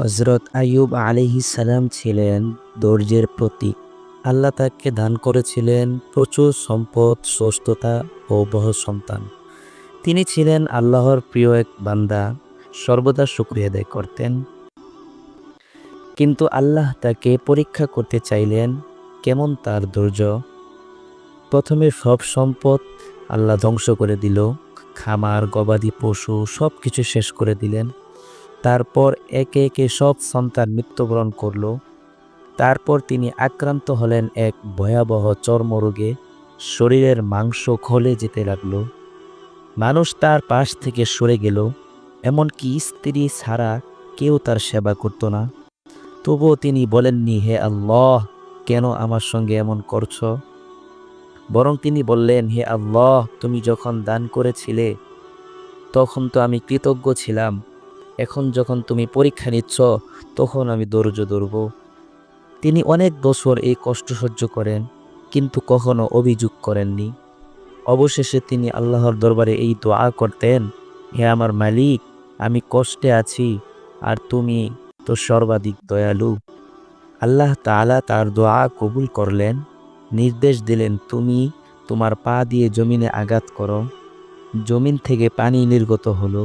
হজরত আইয়ুব আলিহি সালাম ছিলেন ধৈর্যের প্রতীক। আল্লাহ তাকে দান করেছিলেন প্রচুর সম্পদ সুস্থতা ও বহ সন্তান। তিনি ছিলেন আল্লাহর প্রিয় এক বান্দা, সর্বদা শুক্রিয়া আদায় করতেন। কিন্তু আল্লাহ তাকে পরীক্ষা করতে চাইলেন কেমন তার ধৈর্য? প্রথমে সব সম্পদ আল্লাহ ধ্বংস করে দিল, খামার, গবাদি পশু সব কিছু শেষ করে দিলেন। তারপর একে একে সব সন্তান মৃত্যুবরণ করল। তারপর তিনি আক্রান্ত হলেন এক ভয়াবহ চর্মরোগে। শরীরের মাংস খলে যেতে লাগল। মানুষ তার পাশ থেকে সরে গেল। এমনকি স্ত্রী ছাড়া কেউ তার সেবা করত না। তবুও তিনি বলেননি, হে আল্লাহ, কেন আমার সঙ্গে এমন করছ? বরং তিনি বললেন, হে আল্লাহ, তুমি যখন দান করেছিলে, তখন তো আমি কৃতজ্ঞ ছিলাম। এখন যখন তুমি পরীক্ষা নিচ্ছ, তখন আমি ধৈর্য ধরব। তিনি অনেক বছর এই কষ্ট সহ্য করেন, কিন্তু কখনো অভিযোগ করেননি। অবশেষে তিনি আল্লাহর দরবারে এই দোয়া করতেন, হে আমার মালিক, আমি কষ্টে আছি, আর তুমি তো সর্বাধিক দয়ালু। আল্লাহ তাআলা তার দোয়া কবুল করলেন, নির্দেশ দিলেন, তুমি তোমার পা দিয়ে জমিনে আঘাত করো। জমিন থেকে পানি নির্গত হলো।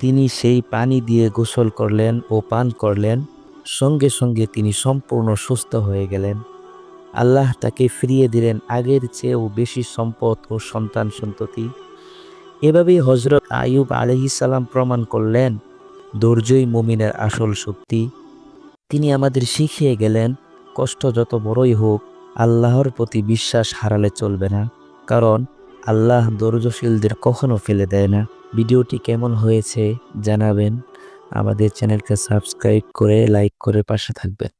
তিনি সেই পানি দিয়ে গোসল করলেন ও পান করলেন। সঙ্গে সঙ্গে তিনি সম্পূর্ণ সুস্থ হয়ে গেলেন। আল্লাহ তাকে ফিরিয়ে দিলেন আগের চেয়েও বেশি সম্পদ ও সন্তান সন্ততি। এভাবেই হজরত আয়ুব আলহিসাল্লাম প্রমাণ করলেন ধৈর্যই মুমিনের আসল শক্তি। তিনি আমাদের শিখিয়ে গেলেন, কষ্ট যত বড়ই হোক, আল্লাহর প্রতি বিশ্বাস হারালে চলবে না। কারণ আল্লাহ ধৈর্যশীলদের কখনো ফেলে দেয় না। ভিডিওটি কেমন হয়েছে জানাবেন। আমাদের চ্যানেলকে সাবস্ক্রাইব করে, লাইক করে পাশে থাকবেন।